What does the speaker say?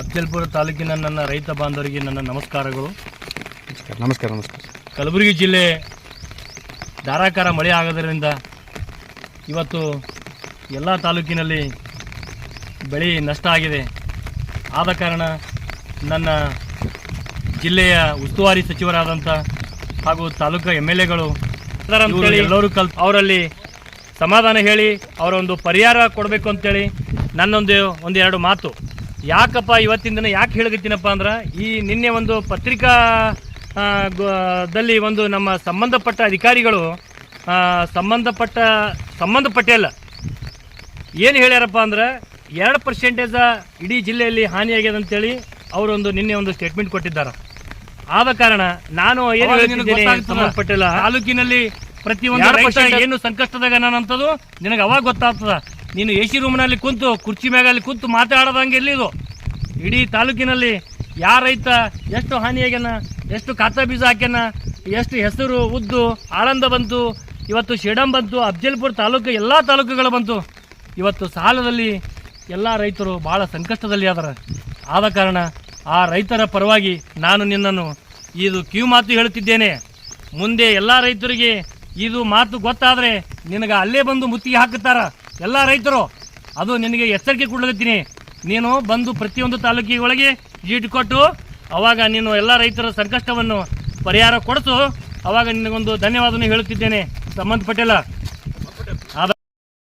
ಅಫ್ಜಲ್ಪುರ ತಾಲೂಕಿನ ನನ್ನ ರೈತ ಬಾಂಧವರಿಗೆ ನನ್ನ ನಮಸ್ಕಾರಗಳು. ನಮಸ್ಕಾರ ನಮಸ್ಕಾರ ನಮಸ್ಕಾರ. ಕಲಬುರಗಿ ಜಿಲ್ಲೆ ಧಾರಾಕಾರ ಮಳೆ ಆಗೋದರಿಂದ ಇವತ್ತು ಎಲ್ಲ ತಾಲೂಕಿನಲ್ಲಿ ಬೆಳೆ ನಷ್ಟ ಆಗಿದೆ. ಆದ ಕಾರಣ ನನ್ನ ಜಿಲ್ಲೆಯ ಉಸ್ತುವಾರಿ ಸಚಿವರಾದಂಥ ಹಾಗೂ ತಾಲೂಕು ಎಂ ಎಲ್ ಎಗಳು ಎಲ್ಲರೂ ಕಲ್ ಅವರಲ್ಲಿ ಸಮಾಧಾನ ಹೇಳಿ ಅವರ ಒಂದು ಪರಿಹಾರ ಕೊಡಬೇಕು ಅಂತೇಳಿ ನನ್ನೊಂದು ಒಂದು ಎರಡು ಮಾತು. ಯಾಕಪ್ಪ ಇವತ್ತಿನ ದಿನ ಯಾಕೆ ಹೇಳಗತ್ತೀನಪ್ಪ ಅಂದ್ರೆ ಈ ನಿನ್ನೆ ಒಂದು ಪತ್ರಿಕಾ ದಲ್ಲಿ ಒಂದು ನಮ್ಮ ಸಂಬಂಧಪಟ್ಟ ಅಧಿಕಾರಿಗಳು ಸಂಬಂಧಪಟ್ಟ ಸಂಬಂಧಪಟ್ಟ ಅಲ್ಲ ಏನು ಹೇಳ್ಯಾರಪ್ಪ ಅಂದ್ರೆ ಎರಡು ಪರ್ಸೆಂಟೇಜ ಇಡೀ ಜಿಲ್ಲೆಯಲ್ಲಿ ಹಾನಿಯಾಗ್ಯದ ಅಂತೇಳಿ ಅವರೊಂದು ನಿನ್ನೆ ಒಂದು ಸ್ಟೇಟ್ಮೆಂಟ್ ಕೊಟ್ಟಿದ್ದಾರೆ. ಆದ ಕಾರಣ ನಾನು ಏನು ಹೇಳ್ತಿದ್ದೇನೆ? ಸಂಬಂಧಪಟ್ಟಿಲ್ಲ? ತಾಲೂಕಿನಲ್ಲಿ ಪ್ರತಿಯೊಂದು ರೈತ ಏನು ಸಂಕಷ್ಟದಾಗ ಅನ್ನೋಂಥದ್ದು ನಿನಗೆ ಅವಾಗ ಗೊತ್ತಾಗ್ತದ? ನೀನು ಎ ಸಿ ರೂಮ್ನಲ್ಲಿ ಕುಂತು, ಕುರ್ಚಿ ಮ್ಯಾಗಲ್ಲಿ ಕುಂತು ಮಾತಾಡೋದಂಗೆ ಎಲ್ಲಿದು ಇಡೀ ತಾಲೂಕಿನಲ್ಲಿ ಯಾರ ರೈತ ಎಷ್ಟು ಹಾನಿಯಾಗ್ಯಾನ, ಎಷ್ಟು ಕಾತ ಬೀಜ ಹಾಕ್ಯಾನ, ಎಷ್ಟು ಹೆಸರು, ಉದ್ದು, ಆಳಂದ ಬಂತು, ಇವತ್ತು ಶಿಡಂ ಬಂತು, ಅಫ್ಜಲ್ಪುರ ತಾಲೂಕು, ಎಲ್ಲ ತಾಲೂಕುಗಳು ಬಂತು. ಇವತ್ತು ಸಾಲದಲ್ಲಿ ಎಲ್ಲ ರೈತರು ಭಾಳ ಸಂಕಷ್ಟದಲ್ಲಿ ಆದಾರ ಆದ ಕಾರಣ ಆ ರೈತರ ಪರವಾಗಿ ನಾನು ನಿನ್ನನ್ನು ಇದು ಕಿವಿ ಮಾತು ಹೇಳುತ್ತಿದ್ದೇನೆ. ಮುಂದೆ ಎಲ್ಲ ರೈತರಿಗೆ ಇದು ಮಾತು ಗೊತ್ತಾದರೆ ನಿನಗೆ ಅಲ್ಲೇ ಬಂದು ಮುತ್ತಿಗೆ ಹಾಕುತ್ತಾರ. ಎಲ್ಲ ರೈತರು, ಅದು ನಿನಗೆ ಎಚ್ಚರಿಕೆ ಕೊಡ್ಲತ್ತೀನಿ ನೀನು ಬಂದು ಪ್ರತಿಯೊಂದು ತಾಲೂಕಿಗೊಳಗೆ ಜೀಟ್ ಕೊಟ್ಟು, ಅವಾಗ ನೀನು ಎಲ್ಲ ರೈತರ ಸಂಕಷ್ಟವನ್ನು ಪರಿಹಾರ ಕೊಡಿಸು. ಅವಾಗ ನಿನಗೊಂದು ಧನ್ಯವಾದವನ್ನು ಹೇಳುತ್ತಿದ್ದೇನೆ. ಸಂಬಂಧಪಟ್ಟಿಲ್ಲ.